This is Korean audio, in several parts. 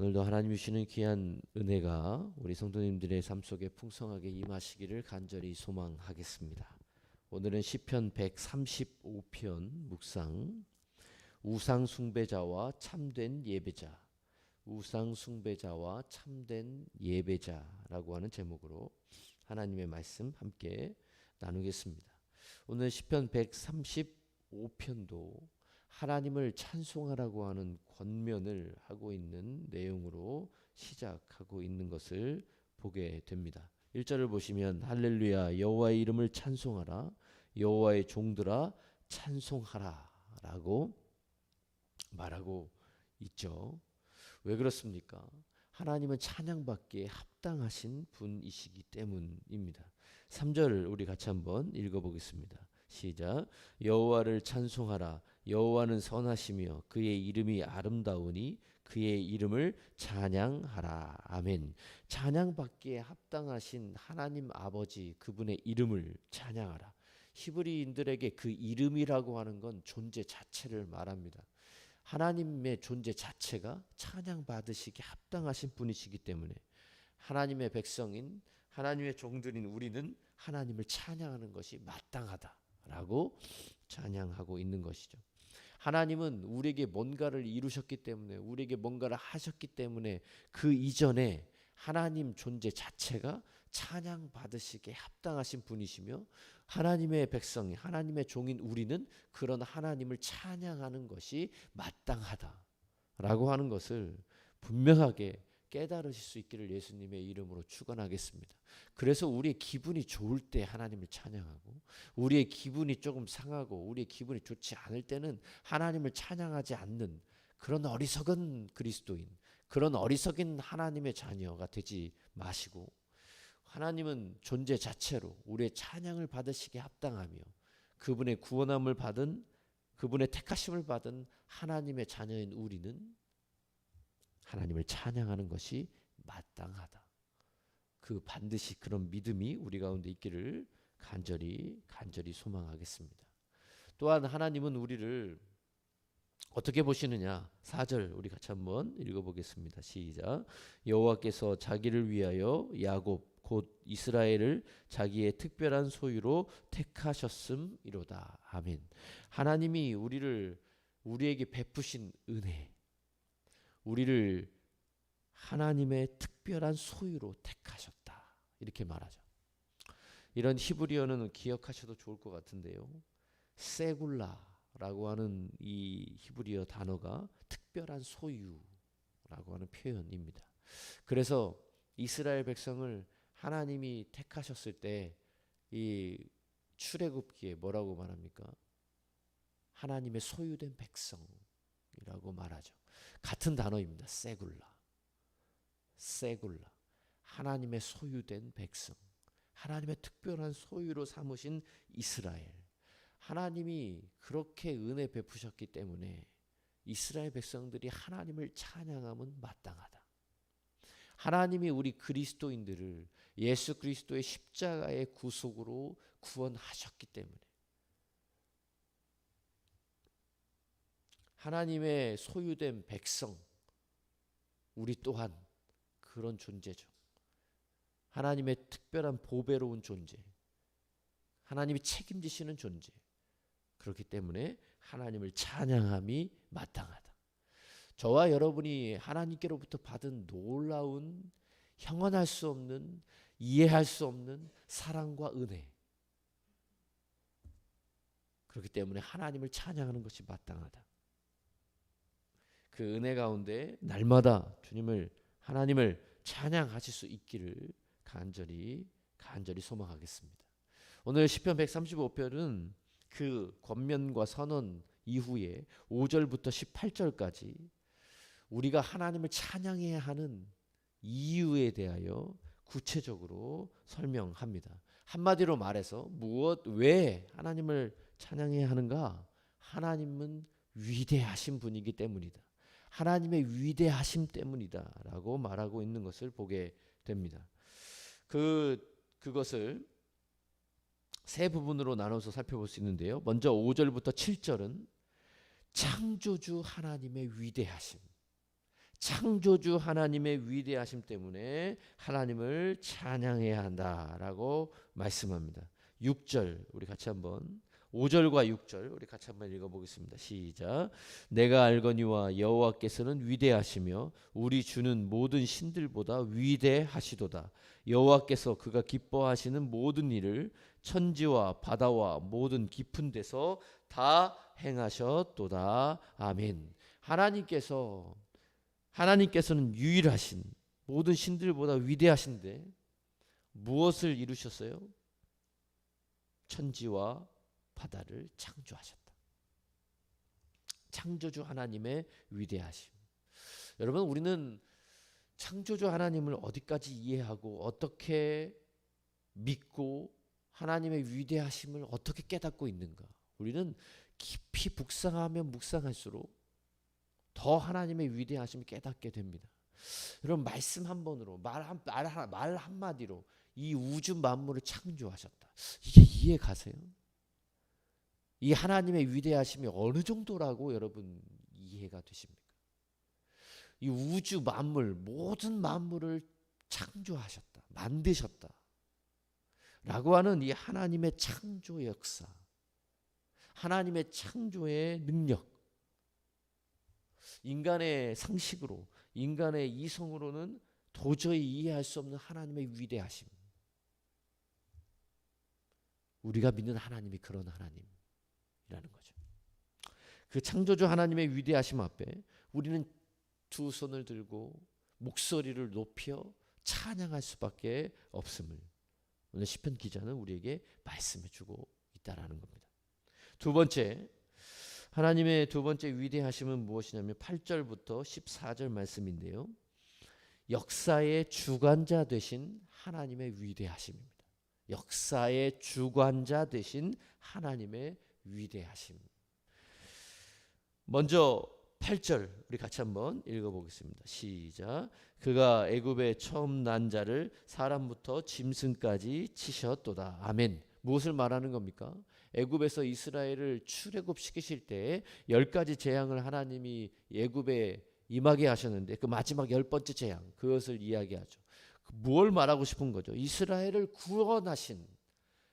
오늘도 하나님 주시는 귀한 은혜가 우리 성도님들의 삶 속에 풍성하게 임하시기를 간절히 소망하겠습니다. 오늘은 시편 135편 묵상 우상 숭배자와 참된 예배자 우상 숭배자와 참된 예배자라고 하는 제목으로 하나님의 말씀 함께 나누겠습니다. 오늘 시편 135편도 하나님을 찬송하라고 하는 권면을 하고 있는 내용으로 시작하고 있는 것을 보게 됩니다. 1절을 보시면 할렐루야 여호와의 이름을 찬송하라 여호와의 종들아 찬송하라라고 말하고 있죠. 왜 그렇습니까? 하나님은 찬양받기에 합당하신 분이시기 때문입니다. 3절 우리 같이 한번 읽어 보겠습니다. 시작. 여호와를 찬송하라. 여호와는 선하시며 그의 이름이 아름다우니 그의 이름을 찬양하라. 아멘. 찬양받기에 합당하신 하나님 아버지 그분의 이름을 찬양하라. 히브리인들에게 그 이름이라고 하는 건 존재 자체를 말합니다. 하나님의 존재 자체가 찬양받으시기 합당하신 분이시기 때문에 하나님의 백성인 하나님의 종들인 우리는 하나님을 찬양하는 것이 마땅하다라고 찬양하고 있는 것이죠. 하나님은 우리에게 뭔가를 이루셨기 때문에 우리에게 뭔가를 하셨기 때문에 그 이전에 하나님 존재 자체가 찬양 받으시기에 합당하신 분이시며 하나님의 백성이 하나님의 종인 우리는 그런 하나님을 찬양하는 것이 마땅하다라고 하는 것을 분명하게 깨달으실 수 있기를 예수님의 이름으로 축원하겠습니다. 그래서 우리의 기분이 좋을 때 하나님을 찬양하고 우리의 기분이 조금 상하고 우리의 기분이 좋지 않을 때는 하나님을 찬양하지 않는 그런 어리석은 그리스도인 그런 어리석인 하나님의 자녀가 되지 마시고 하나님은 존재 자체로 우리의 찬양을 받으시기에 합당하며 그분의 구원함을 받은 그분의 택하심을 받은 하나님의 자녀인 우리는 하나님을 찬양하는 것이 마땅하다. 그 반드시 그런 믿음이 우리 가운데 있기를 간절히 간절히 소망하겠습니다. 또한 하나님은 우리를 어떻게 보시느냐? 4절 우리 같이 한번 읽어 보겠습니다. 시작. 여호와께서 자기를 위하여 야곱 곧 이스라엘을 자기의 특별한 소유로 택하셨음이로다. 아멘. 하나님이 우리를 우리에게 베푸신 은혜 우리를 하나님의 특별한 소유로 택하셨다. 이렇게 말하죠. 이런 히브리어는 기억하셔도 좋을 것 같은데요. 세굴라라고 하는 이 히브리어 단어가 특별한 소유라고 하는 표현입니다. 그래서 이스라엘 백성을 하나님이 택하셨을 때 이 출애굽기에 뭐라고 말합니까? 하나님의 소유된 백성 이라고 말하죠. 같은 단어입니다. 세굴라. 세굴라. 하나님의 소유된 백성. 하나님의 특별한 소유로 삼으신 이스라엘. 하나님이 그렇게 은혜 베푸셨기 때문에 이스라엘 백성들이 하나님을 찬양하면 마땅하다. 하나님이 우리 그리스도인들을 예수 그리스도의 십자가의 구속으로 구원하셨기 때문에 하나님의 소유된 백성 우리 또한 그런 존재죠. 하나님의 특별한 보배로운 존재. 하나님이 책임지시는 존재. 그렇기 때문에 하나님을 찬양함이 마땅하다. 저와 여러분이 하나님께로부터 받은 놀라운 형언할 수 없는 이해할 수 없는 사랑과 은혜. 그렇기 때문에 하나님을 찬양하는 것이 마땅하다. 그 은혜 가운데 날마다 주님을 하나님을 찬양하실 수 있기를 간절히 간절히 소망하겠습니다. 오늘 시편 135편은 그 권면과 선언 이후에 5절부터 18절까지 우리가 하나님을 찬양해야 하는 이유에 대하여 구체적으로 설명합니다. 한마디로 말해서 무엇 왜 하나님을 찬양해야 하는가? 하나님은 위대하신 분이기 때문이다. 하나님의 위대하심 때문이다라고 말하고 있는 것을 보게 됩니다. 그 그것을 세 부분으로 나눠서 살펴볼 수 있는데요. 먼저 5절부터 7절은 창조주 하나님의 위대하심. 창조주 하나님의 위대하심 때문에 하나님을 찬양해야 한다라고 말씀합니다. 6절 우리 같이 한번 5절과 6절 우리 같이 한번 읽어보겠습니다. 시작. 내가 알거니와 여호와께서는 위대하시며 우리 주는 모든 신들보다 위대하시도다. 여호와께서 그가 기뻐하시는 모든 일을 천지와 바다와 모든 깊은 데서 다 행하셨도다. 아멘. 하나님께서 하나님께서는 유일하신 모든 신들보다 위대하신데 무엇을 이루셨어요? 천지와 바다를 창조하셨다. 창조주 하나님의 위대하심. 여러분 우리는 창조주 하나님을 어디까지 이해하고 어떻게 믿고 하나님의 위대하심을 어떻게 깨닫고 있는가? 우리는 깊이 묵상하면 묵상할수록 더 하나님의 위대하심을 깨닫게 됩니다. 여러분 말씀 한 번으로 말한말 한마디로 이 우주 만물을 창조하셨다. 이게 이해 가세요? 이 하나님의 위대하심이 어느 정도라고 여러분 이해가 되십니까? 이 우주 만물 모든 만물을 창조하셨다. 만드셨다. 라고 하는 이 하나님의 창조 역사. 하나님의 창조의 능력. 인간의 상식으로 인간의 이성으로는 도저히 이해할 수 없는 하나님의 위대하심. 우리가 믿는 하나님이 그런 하나님 이라는 거죠. 그 창조주 하나님의 위대하심 앞에 우리는 두 손을 들고 목소리를 높여 찬양할 수밖에 없음을 오늘 시편 기자는 우리에게 말씀해 주고 있다라는 겁니다. 두 번째 하나님의 두 번째 위대하심은 무엇이냐면 8절부터 14절 말씀인데요. 역사의 주관자 되신 하나님의 위대하심입니다. 역사의 주관자 되신 하나님의 위대하심. 먼저 8절 우리 같이 한번 읽어보겠습니다. 시작. 그가 애굽에 처음 난 자를 사람부터 짐승까지 치셨도다. 아멘. 무엇을 말하는 겁니까? 애굽에서 이스라엘을 출애굽 시키실 때 열 가지 재앙을 하나님이 애굽에 임하게 하셨는데 그 마지막 열 번째 재앙 그것을 이야기하죠. 그뭘 말하고 싶은 거죠? 이스라엘을 구원하신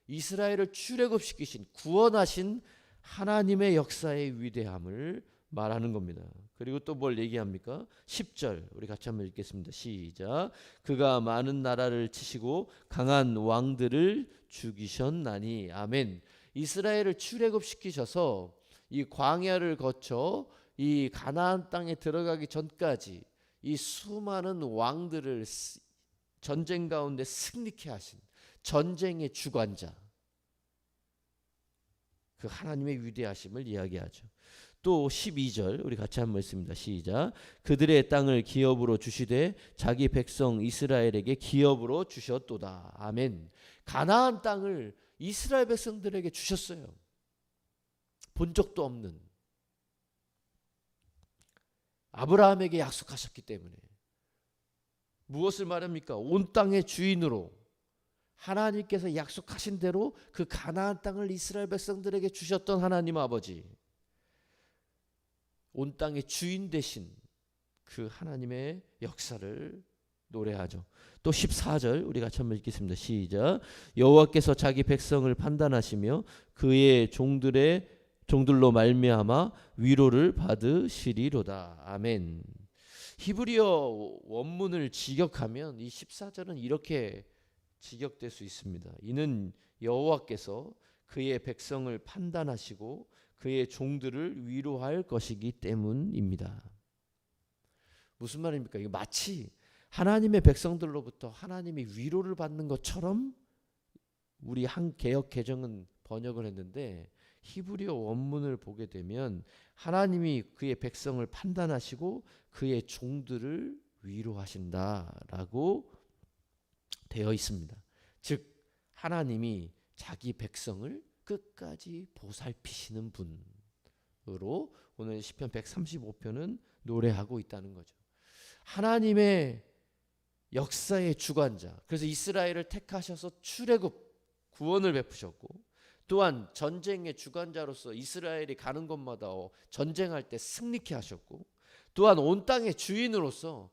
이스라엘을 출애굽시키신 구원하신 하나님의 역사의 위대함을 말하는 겁니다. 그리고 또 뭘 얘기합니까? 10절 우리 같이 한번 읽겠습니다. 시작. 그가 많은 나라를 치시고 강한 왕들을 죽이셨나니 아멘. 이스라엘을 출애굽시키셔서 이 광야를 거쳐 이 가나안 땅에 들어가기 전까지 이 수많은 왕들을 전쟁 가운데 승리케 하신 전쟁의 주관자 그 하나님의 위대하심을 이야기하죠. 또 12절 우리 같이 한번 읽습니다. 시작. 그들의 땅을 기업으로 주시되 자기 백성 이스라엘에게 기업으로 주셨도다. 아멘. 가나안 땅을 이스라엘 백성들에게 주셨어요. 본 적도 없는 아브라함에게 약속하셨기 때문에 무엇을 말합니까? 온 땅의 주인으로 하나님께서 약속하신 대로 그 가나안 땅을 이스라엘 백성들에게 주셨던 하나님 아버지 온 땅의 주인 되신 그 하나님의 역사를 노래하죠. 또 14절 우리 같이 한번 읽겠습니다. 시작. 여호와께서 자기 백성을 판단하시며 그의 종들의 종들로 말미암아 위로를 받으시리로다. 아멘. 히브리어 원문을 직역하면 이 14절은 이렇게 직역될 수 있습니다. 이는 여호와께서 그의 백성을 판단하시고 그의 종들을 위로할 것이기 때문입니다. 무슨 말입니까? 이거 마치 하나님의 백성들로부터 하나님이 위로를 받는 것처럼 우리 한 개혁 개정은 번역을 했는데 히브리어 원문을 보게 되면 하나님이 그의 백성을 판단하시고 그의 종들을 위로하신다라고 되어 있습니다. 즉 하나님이 자기 백성을 끝까지 보살피시는 분으로 오늘 시편 135편은 노래하고 있다는 거죠. 하나님의 역사의 주관자. 그래서 이스라엘을 택하셔서 출애굽 구원을 베푸셨고 또한 전쟁의 주관자로서 이스라엘이 가는 곳마다 전쟁할 때 승리케 하셨고 또한 온 땅의 주인으로서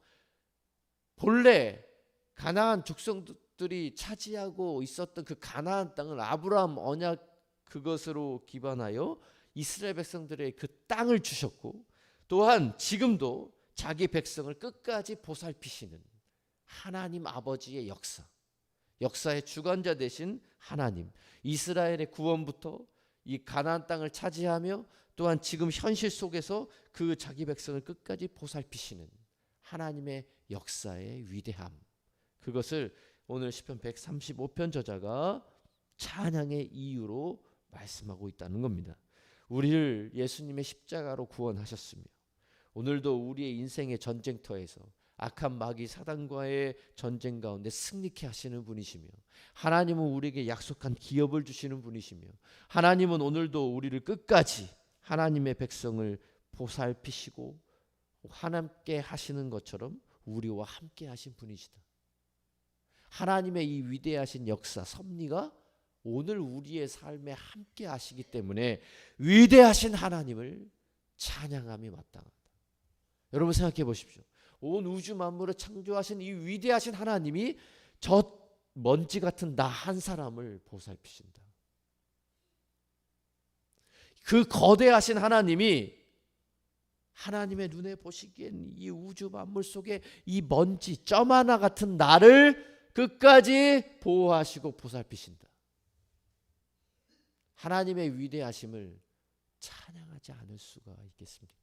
본래 가나안 족속들이 차지하고 있었던 그 가나안 땅을 아브라함 언약 그것으로 기반하여 이스라엘 백성들의 그 땅을 주셨고 또한 지금도 자기 백성을 끝까지 보살피시는 하나님 아버지의 역사 역사의 주관자 되신 하나님 이스라엘의 구원부터 이 가나안 땅을 차지하며 또한 지금 현실 속에서 그 자기 백성을 끝까지 보살피시는 하나님의 역사의 위대함 그것을 오늘 시편 135편 저자가 찬양의 이유로 말씀하고 있다는 겁니다. 우리를 예수님의 십자가로 구원하셨으며 오늘도 우리의 인생의 전쟁터에서 악한 마귀 사단과의 전쟁 가운데 승리케 하시는 분이시며 하나님은 우리에게 약속한 기업을 주시는 분이시며 하나님은 오늘도 우리를 끝까지 하나님의 백성을 보살피시고 하나님께 하시는 것처럼 우리와 함께 하신 분이시다. 하나님의 이 위대하신 역사 섭리가 오늘 우리의 삶에 함께 하시기 때문에 위대하신 하나님을 찬양함이 마땅하다. 여러분 생각해 보십시오. 온 우주 만물을 창조하신 이 위대하신 하나님이 저 먼지 같은 나 한 사람을 보살피신다. 그 거대하신 하나님이 하나님의 눈에 보시기엔 이 우주 만물 속에 이 먼지 점 하나 같은 나를 끝까지 보호하시고 보살피신다. 하나님의 위대하심을 찬양하지 않을 수가 있겠습니까?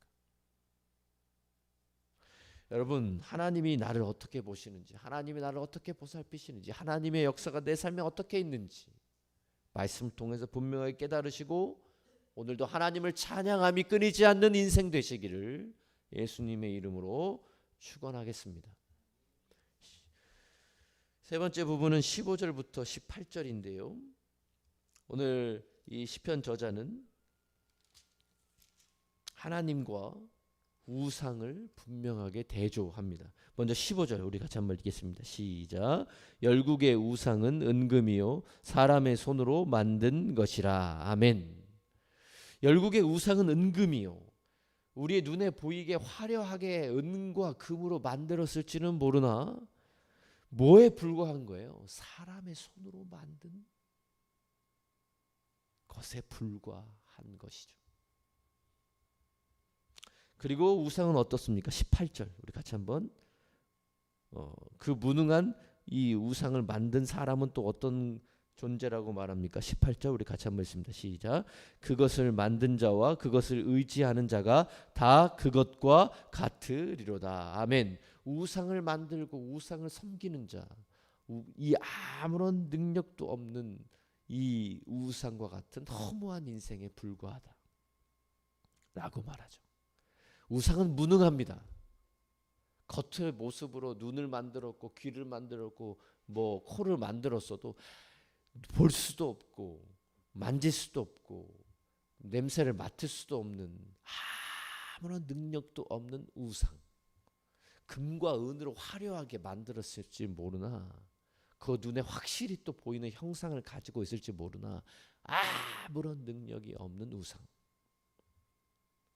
여러분, 하나님이 나를 어떻게 보시는지, 하나님이 나를 어떻게 보살피시는지, 하나님의 역사가 내 삶에 어떻게 있는지 말씀을 통해서 분명하게 깨달으시고 오늘도 하나님을 찬양함이 끊이지 않는 인생 되시기를 예수님의 이름으로 축원하겠습니다. 세 번째 부분은 15절부터 18절인데요. 오늘 이 시편 저자는 하나님과 우상을 분명하게 대조합니다. 먼저 15절 우리 같이 한번 읽겠습니다. 시작. 열국의 우상은 은금이요 사람의 손으로 만든 것이라. 아멘. 열국의 우상은 은금이요. 우리의 눈에 보이게 화려하게 은과 금으로 만들었을지는 모르나 뭐에 불과한 거예요? 사람의 손으로 만든 것에 불과한 것이죠. 그리고 우상은 어떻습니까? 18절 우리 같이 한번 어, 그 무능한 이 우상을 만든 사람은 또 어떤 존재라고 말합니까? 18절 우리 같이 한번 읽습니다. 시작. 그것을 만든 자와 그것을 의지하는 자가 다 그것과 같으리로다. 아멘. 우상을 만들고 우상을 섬기는 자, 이 아무런 능력도 없는 이 우상과 같은 허무한 인생에 불과하다. 라고 말하죠. 우상은 무능합니다. 겉의 모습으로 눈을 만들었고 귀를 만들었고 뭐 코를 만들었어도 볼 수도 없고 만질 수도 없고 냄새를 맡을 수도 없는 아무런 능력도 없는 우상. 금과 은으로 화려하게 만들었을지 모르나 그 눈에 확실히 또 보이는 형상을 가지고 있을지 모르나 아무런 능력이 없는 우상.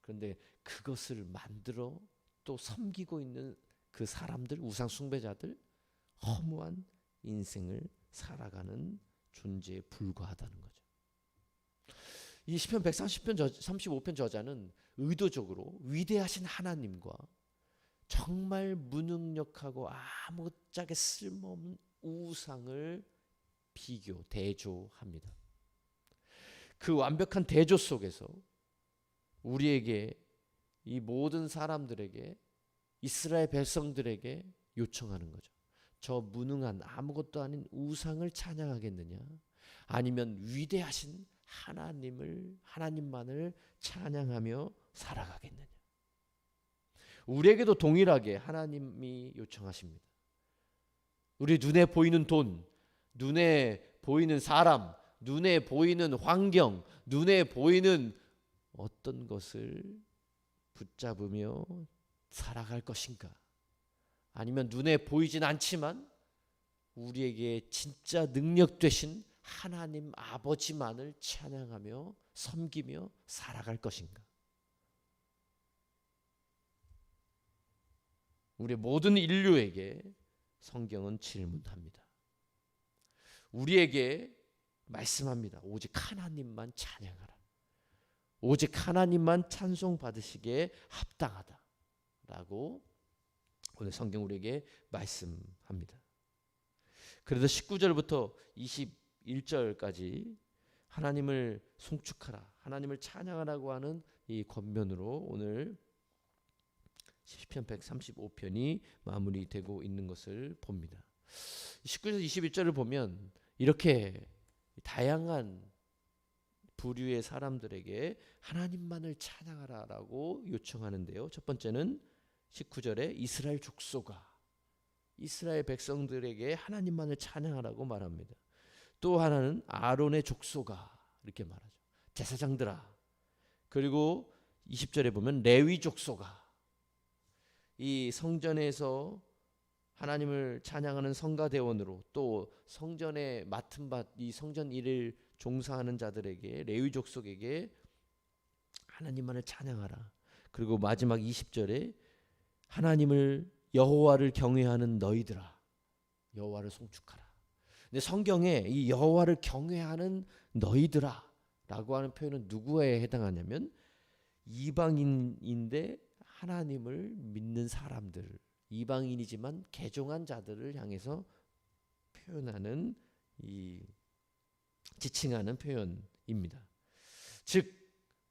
그런데 그것을 만들어 또 섬기고 있는 그 사람들 우상 숭배자들 허무한 인생을 살아가는 존재에 불과하다는 거죠. 이 시편 130편 저, 35편 저자는 의도적으로 위대하신 하나님과 정말 무능력하고 아무짝에 쓸모없는 우상을 비교 대조합니다. 그 완벽한 대조 속에서 우리에게 이 모든 사람들에게 이스라엘 백성들에게 요청하는 거죠. 저 무능한 아무것도 아닌 우상을 찬양하겠느냐? 아니면 위대하신 하나님을 하나님만을 찬양하며 살아가겠느냐? 우리에게도 동일하게 하나님이 요청하십니다. 우리 눈에 보이는 돈, 눈에 보이는 사람, 눈에 보이는 환경, 눈에 보이는 어떤 것을 붙잡으며 살아갈 것인가? 아니면 눈에 보이진 않지만 우리에게 진짜 능력 되신 하나님 아버지만을 찬양하며 섬기며 살아갈 것인가? 우리 모든 인류에게 성경은 질문합니다. 우리에게 말씀합니다. 오직 하나님만 찬양하라. 오직 하나님만 찬송 받으시기에 합당하다라고 오늘 성경 우리에게 말씀합니다. 그래서 19절부터 21절까지 하나님을 송축하라, 하나님을 찬양하라고 하는 이 권면으로 오늘 시편 135편이 마무리되고 있는 것을 봅니다. 19절 21절을 보면 이렇게 다양한 부류의 사람들에게 하나님만을 찬양하라라고 요청하는데요. 첫 번째는 19절에 이스라엘 족속아 이스라엘 백성들에게 하나님만을 찬양하라고 말합니다. 또 하나는 아론의 족속아 이렇게 말하죠. 제사장들아. 그리고 20절에 보면 레위 족속아. 이 성전에서 하나님을 찬양하는 성가대원으로 또 성전에 맡은 바 이 성전 일을 종사하는 자들에게 레위 족 속에게 하나님만을 찬양하라. 그리고 마지막 20절에 하나님을 여호와를 경외하는 너희들아 여호와를 송축하라. 근데 성경에 이 여호와를 경외하는 너희들아라고 하는 표현은 누구에 해당하냐면 이방인인데 하나님을 믿는 사람들 이방인이지만 개종한 자들을 향해서 표현하는 이 지칭하는 표현입니다. 즉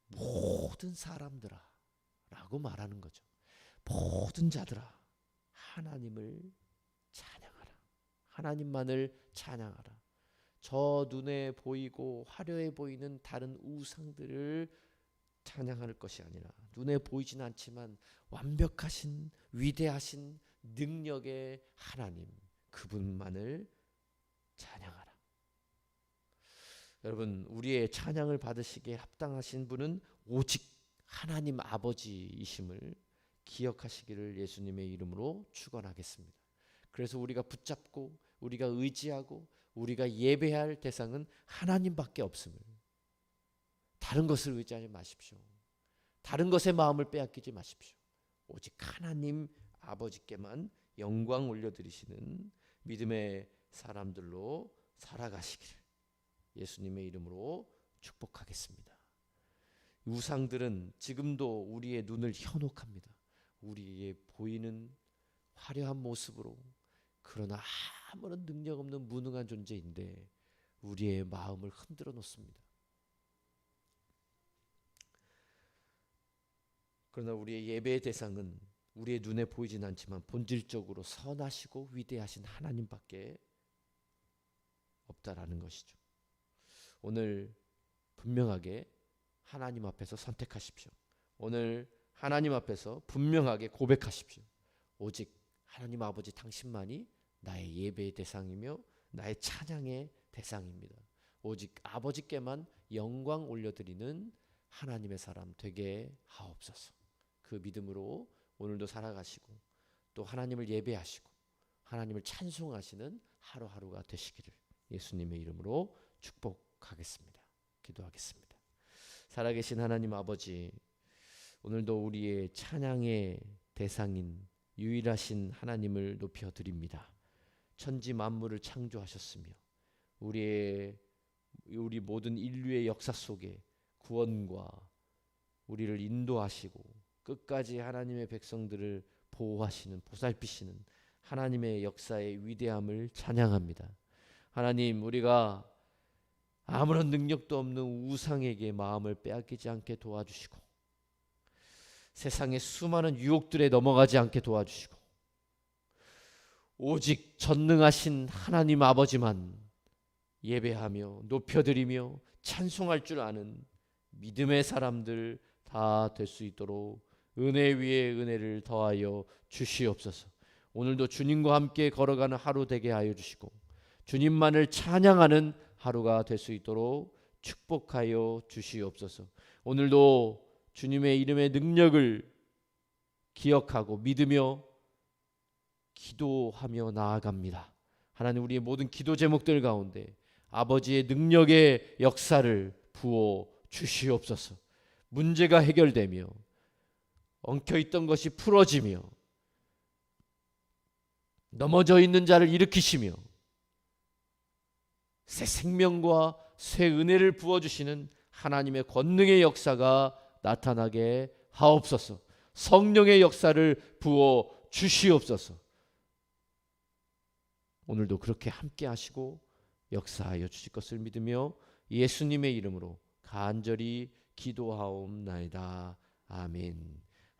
모든 사람들아라고 말하는 거죠. 모든 자들아 하나님을 찬양하라. 하나님만을 찬양하라. 저 눈에 보이고 화려해 보이는 다른 우상들을 찬양할 것이 아니라 눈에 보이진 않지만 완벽하신 위대하신 능력의 하나님 그분만을 찬양하라. 여러분 우리의 찬양을 받으시기에 합당하신 분은 오직 하나님 아버지이심을 기억하시기를 예수님의 이름으로 축원하겠습니다. 그래서 우리가 붙잡고 우리가 의지하고 우리가 예배할 대상은 하나님밖에 없음을 다른 것을 의지하지 마십시오. 다른 것에 마음을 빼앗기지 마십시오. 오직 하나님 아버지께만 영광 올려드리시는 믿음의 사람들로 살아가시기를 예수님의 이름으로 축복하겠습니다. 우상들은 지금도 우리의 눈을 현혹합니다. 우리의 보이는 화려한 모습으로 그러나 아무런 능력 없는 무능한 존재인데 우리의 마음을 흔들어 놓습니다. 그러나 우리의 예배의 대상은 우리의 눈에 보이진 않지만 본질적으로 선하시고 위대하신 하나님밖에 없다라는 것이죠. 오늘 분명하게 하나님 앞에서 선택하십시오. 오늘 하나님 앞에서 분명하게 고백하십시오. 오직 하나님 아버지 당신만이 나의 예배의 대상이며 나의 찬양의 대상입니다. 오직 아버지께만 영광 올려드리는 하나님의 사람 되게 하옵소서. 그 믿음으로 오늘도 살아가시고 또 하나님을 예배하시고 하나님을 찬송하시는 하루하루가 되시기를 예수님의 이름으로 축복하겠습니다. 기도하겠습니다. 살아계신 하나님 아버지 오늘도 우리의 찬양의 대상인 유일하신 하나님을 높여 드립니다. 천지 만물을 창조하셨으며 우리의 우리 모든 인류의 역사 속에 구원과 우리를 인도하시고 끝까지 하나님의 백성들을 보호하시는 보살피시는 하나님의 역사의 위대함을 찬양합니다. 하나님 우리가 아무런 능력도 없는 우상에게 마음을 빼앗기지 않게 도와주시고 세상의 수많은 유혹들에 넘어가지 않게 도와주시고 오직 전능하신 하나님 아버지만 예배하며 높여드리며 찬송할 줄 아는 믿음의 사람들 다 될 수 있도록 은혜 위에 은혜를 더하여 주시옵소서. 오늘도 주님과 함께 걸어가는 하루 되게 하여 주시고 주님만을 찬양하는 하루가 될 수 있도록 축복하여 주시옵소서. 오늘도 주님의 이름의 능력을 기억하고 믿으며 기도하며 나아갑니다. 하나님 우리의 모든 기도 제목들 가운데 아버지의 능력의 역사를 부어 주시옵소서. 문제가 해결되며 엉켜 있던 것이 풀어지며 넘어져 있는 자를 일으키시며 새 생명과 새 은혜를 부어 주시는 하나님의 권능의 역사가 나타나게 하옵소서. 성령의 역사를 부어 주시옵소서. 오늘도 그렇게 함께 하시고 역사하여 주실 것을 믿으며 예수님의 이름으로 간절히 기도하옵나이다. 아멘.